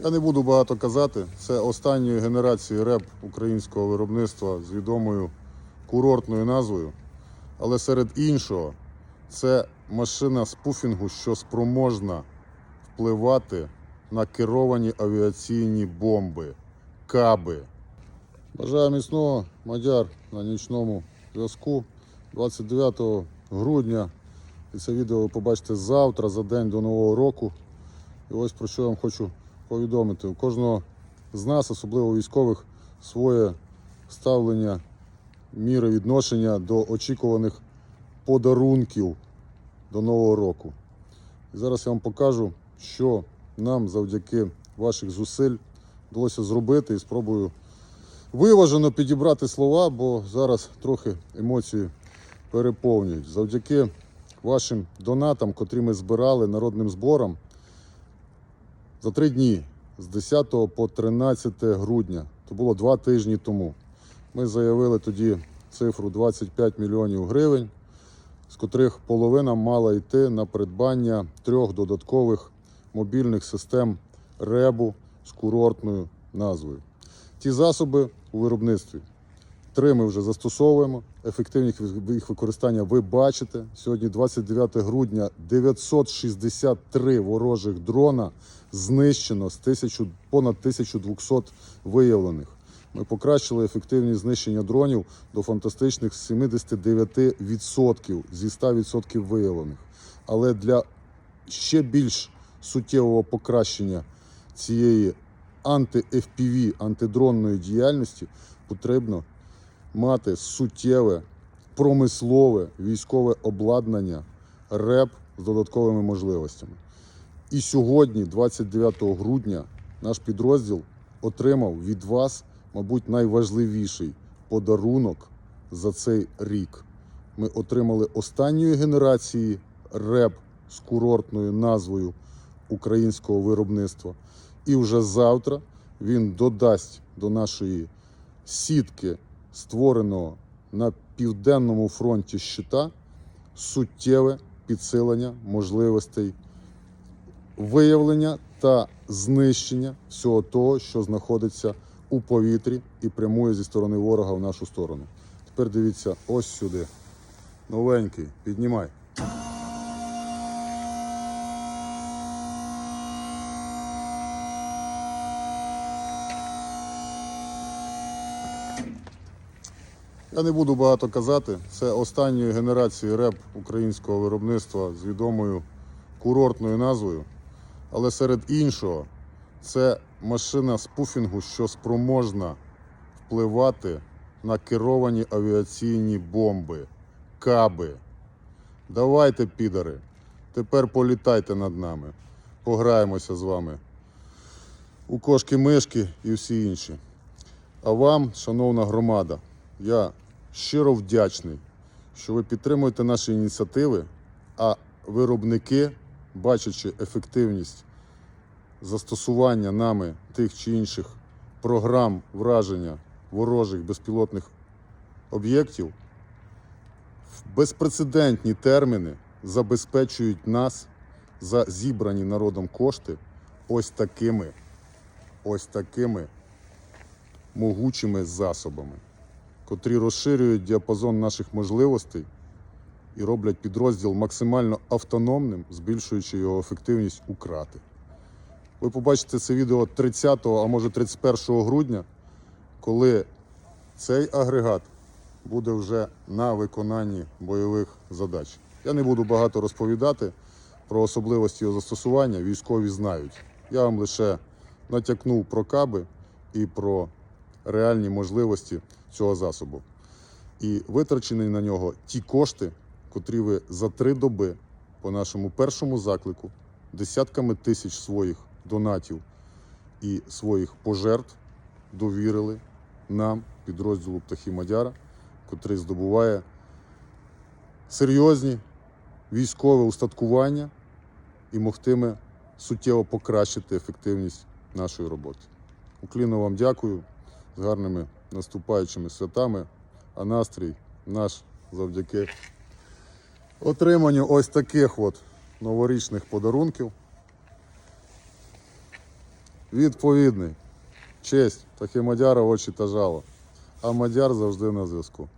Я не буду багато казати. Це останньої генерації реп українського виробництва з відомою курортною назвою. Але серед іншого, це машина спуфінгу, що спроможна впливати на керовані авіаційні бомби, каби. Бажаю міцного мадяр на нічному зв'язку 29 грудня. І це відео ви побачите завтра, за день до Нового року. І ось про що я вам хочу повідомити. У кожного з нас, особливо військових, своє ставлення, міри відношення до очікуваних подарунків до Нового року. І зараз я вам покажу, що нам завдяки ваших зусиль вдалося зробити і спробую виважено підібрати слова, бо зараз трохи емоції переповнюють. Завдяки вашим донатам, котрі ми збирали народним збором, за три дні з 10 по 13 грудня, то було два тижні тому. Ми заявили тоді цифру 25 мільйонів гривень, з котрих половина мала йти на придбання трьох додаткових мобільних систем РЕБу з курортною назвою. Ті засоби у виробництві. Три ми вже застосовуємо. Ефективність їх використання ви бачите. Сьогодні 29 грудня 963 ворожих дрона знищено з 1000, понад 1200 виявлених. Ми покращили ефективність знищення дронів до фантастичних 79% зі 100% виявлених. Але для ще більш суттєвого покращення цієї анти-FPV, антидронної діяльності потрібно мати суттєве промислове військове обладнання РЕП з додатковими можливостями. І сьогодні, 29 грудня, наш підрозділ отримав від вас, мабуть, найважливіший подарунок за цей рік. Ми отримали останньої генерації РЕП з курортною назвою українського виробництва. І вже завтра він додасть до нашої сітки, створеного на південному фронті щита, суттєве підсилення можливостей виявлення та знищення всього того, що знаходиться у повітрі і прямує зі сторони ворога в нашу сторону. Тепер дивіться ось сюди. Новенький, піднімай. Я не буду багато казати. Це останньої генерації реп українського виробництва з відомою курортною назвою. Але серед іншого, це машина спуфінгу, що спроможна впливати на керовані авіаційні бомби, каби. Давайте, підари, тепер політайте над нами. Пограємося з вами у кошки-мишки і всі інші. А вам, шановна громада, я щиро вдячний, що ви підтримуєте наші ініціативи, а виробники, бачачи ефективність застосування нами тих чи інших програм враження ворожих безпілотних об'єктів, в безпрецедентні терміни забезпечують нас за зібрані народом кошти ось такими, ось такими могучими засобами котрі розширюють діапазон наших можливостей і роблять підрозділ максимально автономним, збільшуючи його ефективність у крати. Ви побачите це відео 30, а може 31 грудня, коли цей агрегат буде вже на виконанні бойових задач. Я не буду багато розповідати про особливості його застосування, військові знають. Я вам лише натякнув про каби і про реальні можливості цього засобу. І витрачені на нього ті кошти, котрі ви за три доби по нашому першому заклику десятками тисяч своїх донатів і своїх пожертв довірили нам, підрозділу Птахи Мадяра, котрий здобуває серйозні військове устаткування і могтиме суттєво покращити ефективність нашої роботи. Уклінно вам дякую з гарними наступаючими святами, а настрій наш завдяки отриманню ось таких от новорічних подарунків відповідний. Честь, таке мадяра очі та жало. А мадяр завжди на зв'язку.